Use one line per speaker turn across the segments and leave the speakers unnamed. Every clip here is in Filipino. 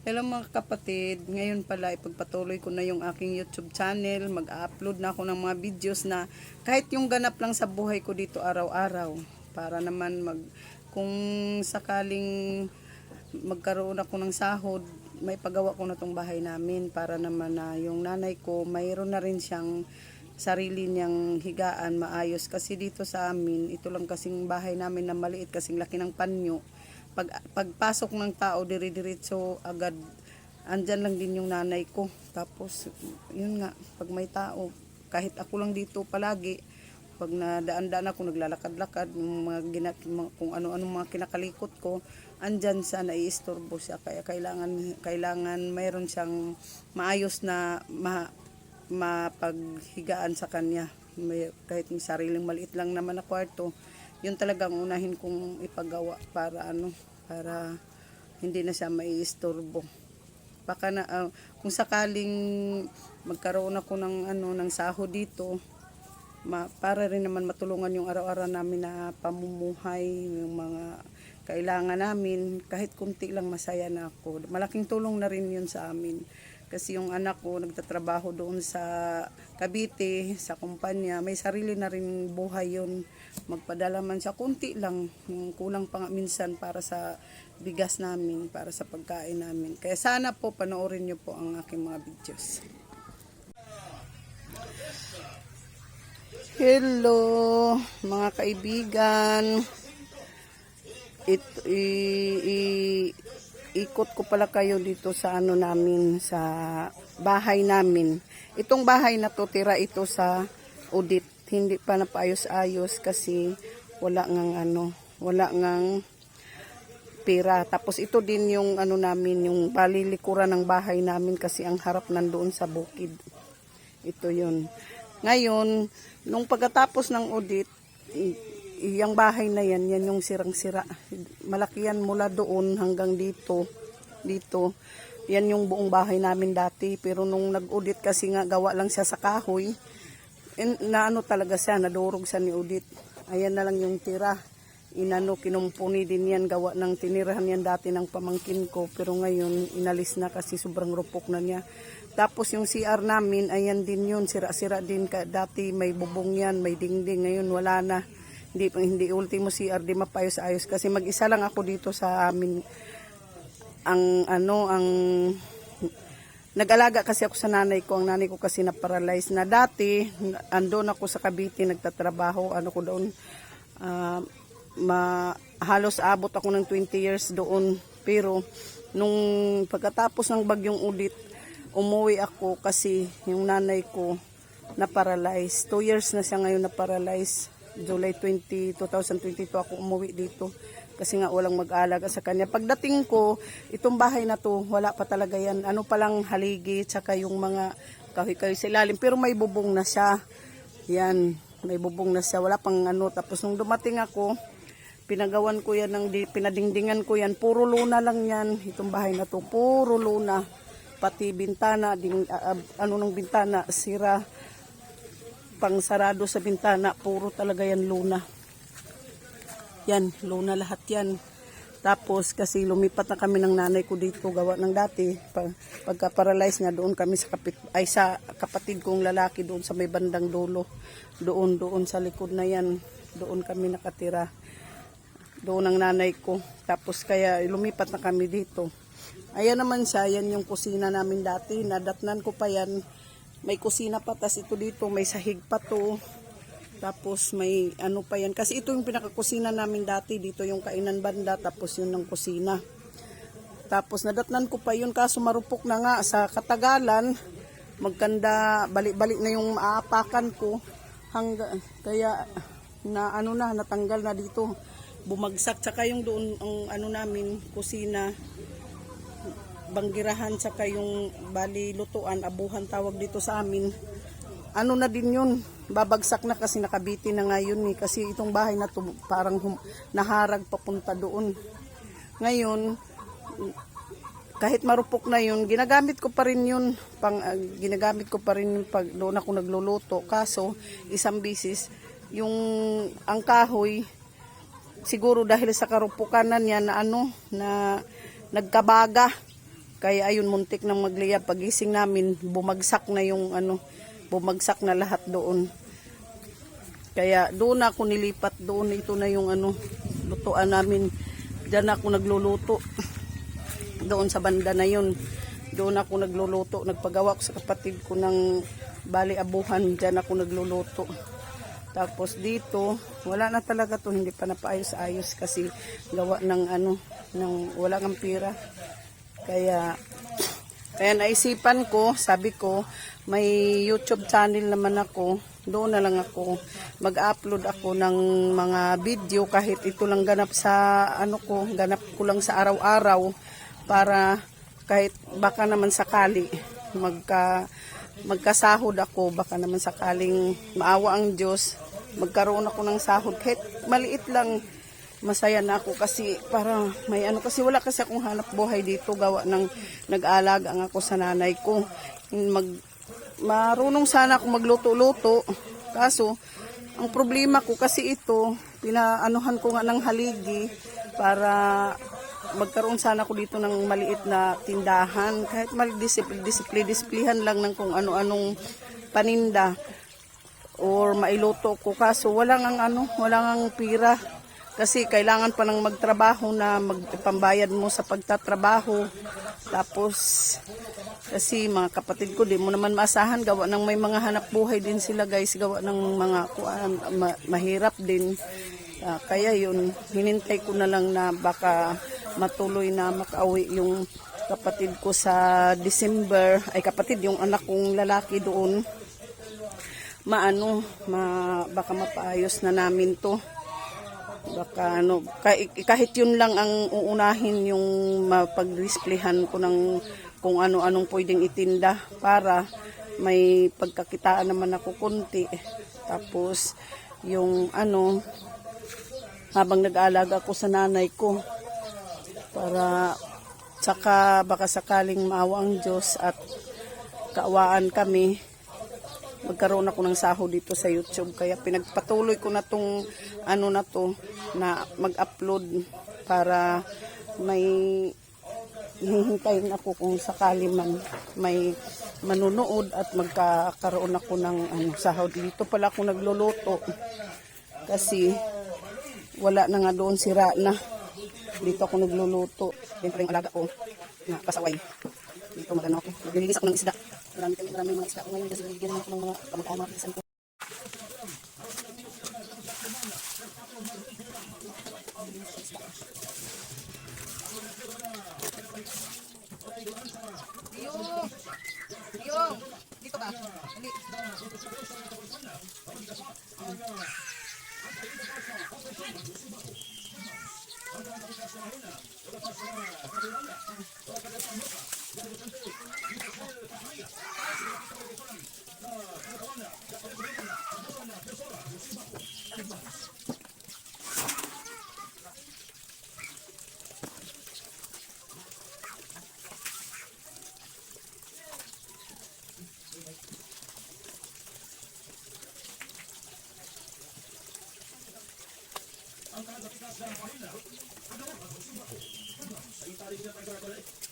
Hello mga kapatid, ngayon pala ipagpatuloy ko na yung aking YouTube channel. Mag-upload na ako ng mga videos na kahit yung ganap lang sa buhay ko dito araw-araw. Para naman mag, kung sakaling magkaroon ako ng sahod, may pagawa ko na tong bahay namin para naman na yung nanay ko mayroon na rin siyang sarili niyang higaan maayos kasi dito sa amin ito lang kasing bahay namin na maliit kasing laki ng panyo pag pagpasok ng tao dire-diretso agad andyan lang din yung nanay ko. Tapos yun nga pag may tao kahit ako lang dito palagi pag nadaan-daan ako naglalakad-lakad yung mga gina, kung ano-ano mga kinakalikot ko andyan siya naiistorbo siya. Kaya kailangan kailangan mayroon siyang maayos na ma, mapaghigaan sa kanya. May, kahit may sariling maliit lang naman na kwarto yun talagang unahin kong ipagawa para ano para hindi na siya maiistorbo. Baka na ah, kung sakaling magkaroon ako ng ano ng sahod dito ma, para rin naman matulungan yung araw-araw namin na pamumuhay yung mga kailangan namin. Kahit kunti lang masaya na ako. Malaking tulong na rin yun sa amin kasi yung anak ko nagtatrabaho doon sa Cavite sa kumpanya. May sarili na rin buhay yun. Magpadala man siya kunti lang. Yung kulang pa minsan para sa bigas namin para sa pagkain namin. Kaya sana po panoorin niyo po ang aking mga videos. Hello, mga kaibigan. Ito, i, i- ikot ko pala kayo dito sa ano namin, sa bahay namin. Itong bahay na to, tira ito sa audit. Hindi pa napaayos-ayos kasi wala ngang ano, wala ngang pera. Tapos ito din yung ano namin, yung balilikuran ng bahay namin kasi ang harap nandoon sa bukid. Ito yun. Ngayon, nung pagkatapos ng audit, iyang bahay na yan, yan yung sirang-sira. Malaki yan mula doon hanggang dito. Dito. Yan yung buong bahay namin dati. Pero nung nag-audit kasi nga gawa lang siya sa kahoy, in, na ano talaga siya, nadurog siya ni audit. Ayan na lang yung tira. Inano, kinumpuni din yan, gawa ng tinirahan yan dati ng pamangkin ko. Pero ngayon, inalis na kasi sobrang rupok na niya. Tapos yung CR namin, ayan din yun, sira-sira din. Dati may bubong yan, may dingding. Ngayon wala na. Hindi, hindi ultimo CR, di mapayos-ayos. Kasi mag-isa lang ako dito sa amin. Ang ano, ang Nag-alaga kasi ako sa nanay ko. Ang nanay ko kasi na-paralyze na dati. Andon ako sa Cavite, nagtatrabaho. Ano ko doon, ah, ma, halos abot ako ng 20 years doon. Pero nung pagkatapos ng bagyong ulit, umuwi ako kasi yung nanay ko na-paralyze. Two years na siya ngayon na-paralyze. July 20, 2022 ako umuwi dito kasi nga walang mag-alaga sa kanya. Pagdating ko, itong bahay na to, wala pa talaga yan. Ano pa lang haligi, tsaka yung mga kahoy-kahoy sa ilalim. Pero may bubong na siya. Yan, may bubong na siya. Wala pang ano. Tapos nung dumating ako, pinagawan ko yan, ng, di- pinadingdingan ko yan. Puro luna lang yan. Itong bahay na to, puro luna. Pati bintana, ding, ah, ano ng bintana, sira. Pang sarado sa bintana, puro talaga yan luna. Yan, luna lahat yan. Tapos kasi lumipat na kami ng nanay ko dito gawa ng dati. Pag, pagka-paralyze nga doon kami sa, kapit, ay sa kapatid kong lalaki doon sa may bandang dulo. Doon, doon sa likod na yan. Doon kami nakatira. Doon ang nanay ko. Tapos kaya lumipat na kami dito. Ayan naman siya, yan yung kusina namin dati. Nadatnan ko pa yan. May kusina pa, tas ito dito, may sahig pa to. Tapos may ano pa yan. Kasi ito yung pinakakusina namin dati. Dito yung kainan banda. Tapos yun ng kusina. Tapos nadatnan ko pa yun. Kaso marupok na nga. Sa katagalan, magkanda, balik-balik na yung maapakan ko. Hangga, kaya na ano na, natanggal na dito. Bumagsak. Tsaka yung doon, ang ano namin, kusina banggirahan tsaka yung bali lutuan, abuhan tawag dito sa amin. Ano na din yun, babagsak na kasi nakabiti na ngayon eh. Kasi itong bahay na to parang hum- naharag papunta doon. Ngayon, kahit marupok na yun, ginagamit ko pa rin yun. Pang, ah, ginagamit ko pa rin yun pag doon ako nagluluto. Kaso, isang bisis, yung ang kahoy, siguro dahil sa karupukanan niya na ano, na nagkabaga Kaya ayun, muntik nang magliyab. Pagising namin, bumagsak na yung ano, bumagsak na lahat doon. Kaya doon ako nilipat doon. Ito na yung ano, lutuan namin. Diyan ako nagluluto. Doon sa banda na yun. Doon ako nagluluto. Nagpagawa ko sa kapatid ko ng bali abuhan. Diyan ako nagluluto. Tapos dito, wala na talaga to, hindi pa napaayos-ayos kasi gawa ng ano, ng wala ng pira. Kaya kaya naisipan ko, sabi ko, may YouTube channel naman ako. Doon na lang ako mag-upload ako ng mga video kahit ito lang ganap sa ano ko, ganap ko lang sa araw-araw para kahit baka naman sakali magka magkasahod ako baka naman sakaling maawa ang Diyos magkaroon ako ng sahod kahit maliit lang masaya na ako kasi para may ano kasi wala kasi akong hanap buhay dito gawa ng nag-alaga ang ako sa nanay ko. Mag marunong sana ako magluto-luto. Kaso ang problema ko kasi ito pinaanuhan ko nga ng haligi para magkaroon sana ako dito ng maliit na tindahan. Kahit mali-display-displayan lang ng kung ano-anong paninda or mailuto ko. Kaso wala ang ano wala ang pira kasi kailangan pa nang magtrabaho na magpambayad mo sa pagtatrabaho. Tapos kasi mga kapatid ko di mo naman maasahan. Gawa ng may mga hanap buhay din sila guys. Gawa ng mga kuan ma- mahirap din. Ah, kaya yun hinintay ko na lang na baka matuloy na makauwi yung kapatid ko sa December. Ay kapatid yung anak kong lalaki doon. Maano ma, baka mapaayos na namin to baka ano kahit, yun lang ang uunahin yung mapag-displayhan ko ng kung ano-anong pwedeng itinda para may pagkakitaan naman ako konti. Tapos yung ano habang nag-aalaga ako sa nanay ko para saka baka sakaling maawa ang Diyos at kaawaan kami magkaroon ako ng sahod dito sa YouTube. Kaya pinagpatuloy ko na tong ano na to na mag-upload para may hihintayin ako kung sakali man may manunood at magkakaroon ako ng ano, sahod. Dito pala ako nagluluto kasi wala na nga doon sira na. Dito ako nagluluto. Dito yung alaga ko na kasaway dito magano ako. Naglilinis ako ng isda marami kami marami mga isda ko ngayon kasi nabigyan naman ako ng mga kamag-anak ko.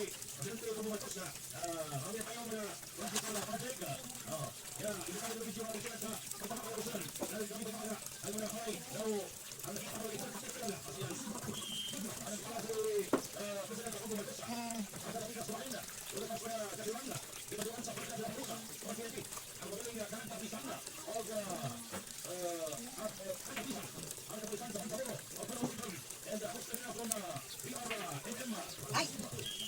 그들의 공부가 좋 다. 아, 어디 하여머나 어디 가라 빠질 까? 어, 야, 이사람들 미치고 하고 있 다. 그만하고 무 슨? 나를 여기서 봐 라. 아이고 야, 하 이, 나 오. 아 니, 하루에 좀 찍 자. 아 니, 하루에 어, 그들의 공부가 좋 다. 아까 우리가 좋아한 다. 우리가 좋 아, 가져간 다. 이거 좀 잡고 가 자. 뭐 가? 어떻 게? 아무리 우리가 간 밥이 산 다. 어 가. 어, 아, 밥이 산 다. 아 니, 뭐 산 다. 산 다. 어떤 어 떤. 애들 혹시나 그러 나. 이거 라. 애들 막. 아 이.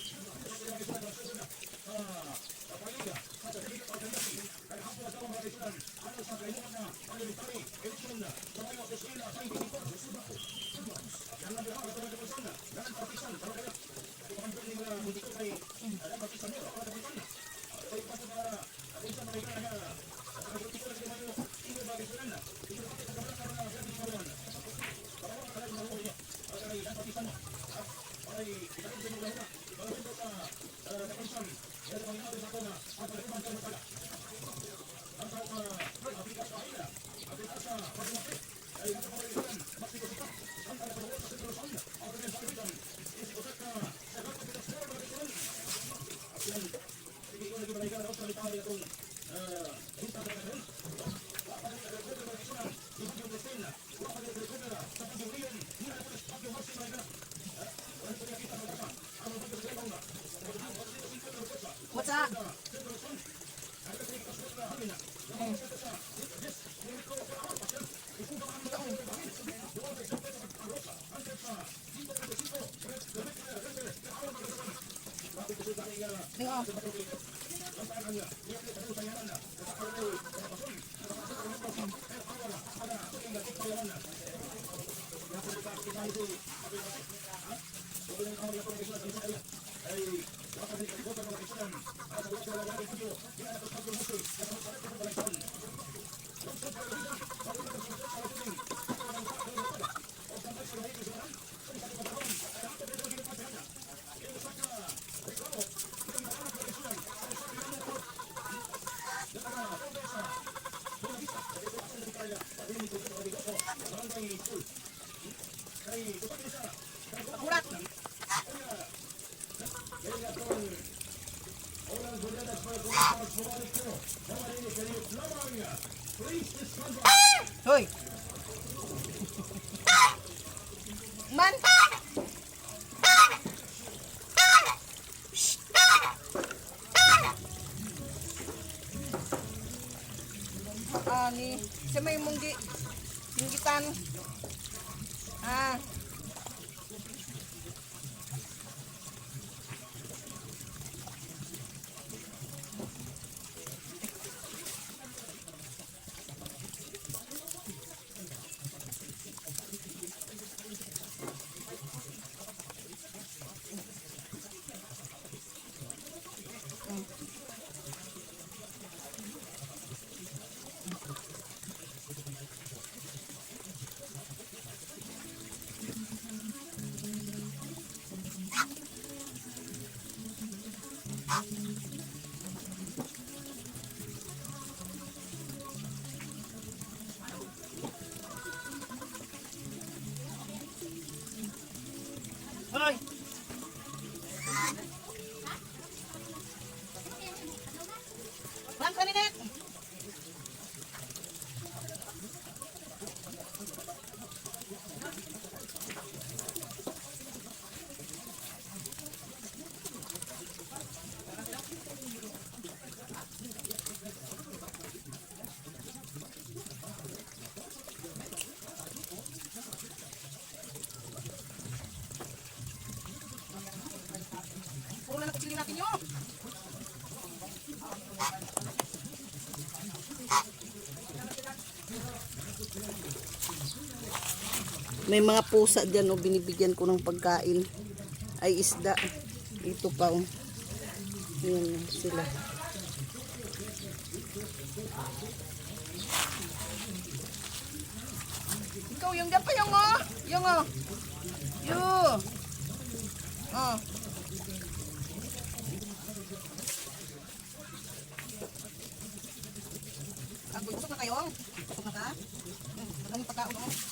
bansa. Hmm. Oh. Tingnan
Ani, sa may munggi. Munggitan. Ah.
Hoy. Lang kaninet.
Puro na nakapili natin yun. May mga pusa dyan o binibigyan ko ng pagkain. Ay isda. Ito pa o. Yan sila. Ikaw yung dyan pa yung o. Yung o. Yung. Oh. Ako, busog na kayo? Busog na ka? Maraming pagkaon mo.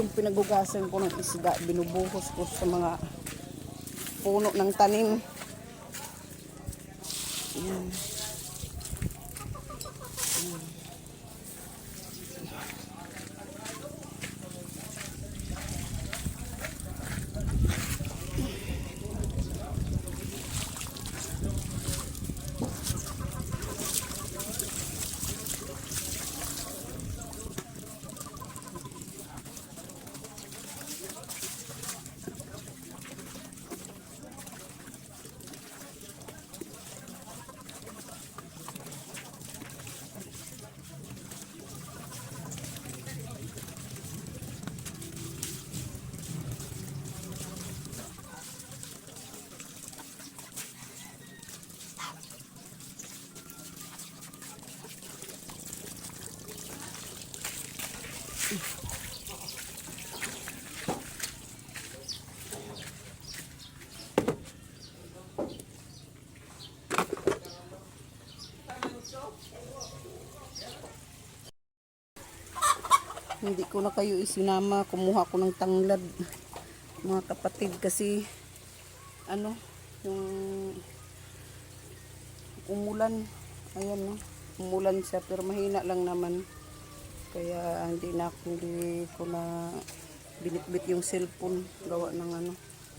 Itong pinagugasan ko ng isda, binubuhos ko sa mga puno ng tanim. Yan. Hindi ko na kayo isinama. Kumuha ko ng tanglad. Mga kapatid kasi ano, yung umulan. Ayan no. Umulan siya pero mahina lang naman. Kaya hindi na hindi ko na binitbit yung cellphone gawa ng ano.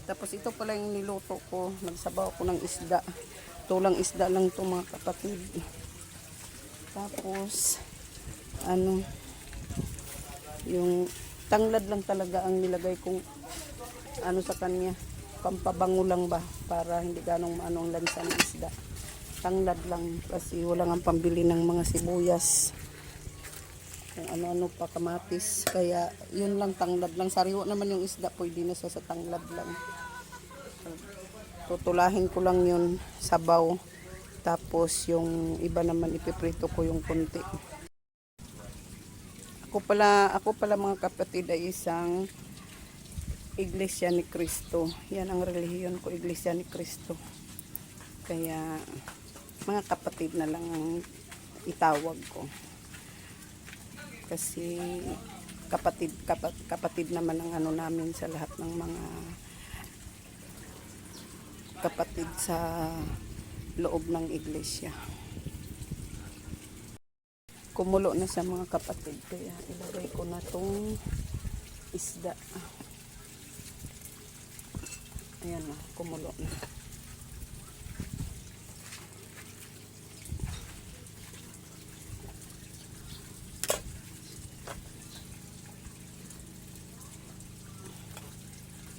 Tapos ito pala yung niluto ko. Nagsabaw ako ng isda. Tulang isda lang to mga kapatid. Tapos ano yung tanglad lang talaga ang nilagay kong ano sa kanya. Pampabango lang ba para hindi ganong maano ang lansa ng isda. Tanglad lang kasi wala nga pambili ng mga sibuyas. Kung ano-ano pa kamatis. Kaya yun lang tanglad lang. Sariwa naman yung isda pwede na siya sa tanglad lang. Tutulahin ko lang yun sabaw. Tapos yung iba naman ipiprito ko yung konti ako pala ako pala mga kapatid ay isang Iglesia ni Cristo. Yan ang relihiyon ko, Iglesia ni Cristo. Kaya mga kapatid na lang ang itawag ko. Kasi kapatid kapat, kapatid naman ang ano namin sa lahat ng mga kapatid sa loob ng iglesia. Kumulo na sa mga kapatid kaya ilagay ko na tong isda. Ayan na, kumulo na.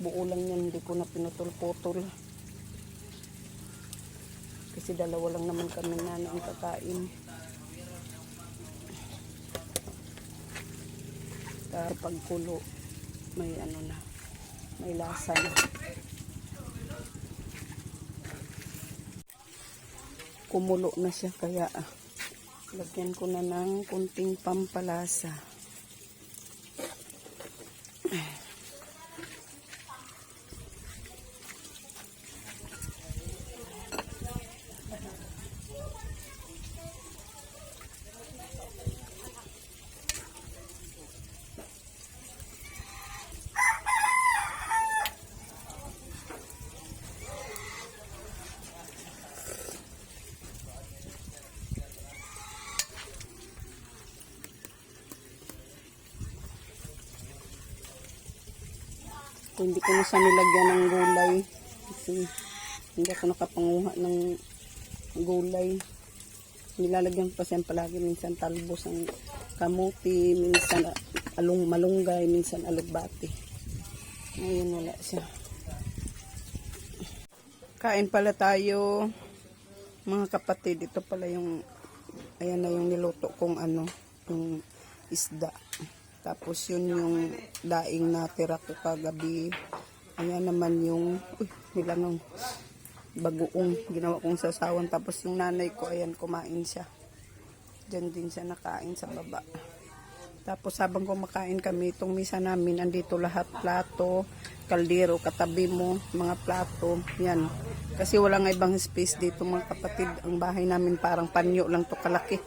Buo lang yan, hindi ko na pinutol-putol. Kasi dalawa lang naman kami na ang kakain. Kapag kulo, may ano na, may lasa na. Kumulo na siya kaya ah, lagyan ko na ng kunting pampalasa. Hindi ko na siya nilagyan ng gulay. Kasi hindi ako nakapanguha ng gulay. Nilalagyan pa siya palagi minsan talbos ng kamuti, minsan alung malunggay, minsan alugbati. Ngayon wala siya. Kain pala tayo mga kapatid. Ito pala yung ayan na yung niluto kong ano, yung isda. Tapos yun yung daing na tira ko kagabi. Ayan naman yung, uy, nilangang bagoong ginawa kong sasawan. Tapos yung nanay ko, ayan, kumain siya. Diyan din siya nakain sa baba. Tapos habang kumakain kami, itong misa namin, andito lahat plato, kaldero, katabi mo, mga plato, yan. Kasi wala nga ibang space dito mga kapatid. Ang bahay namin parang panyo lang to kalaki.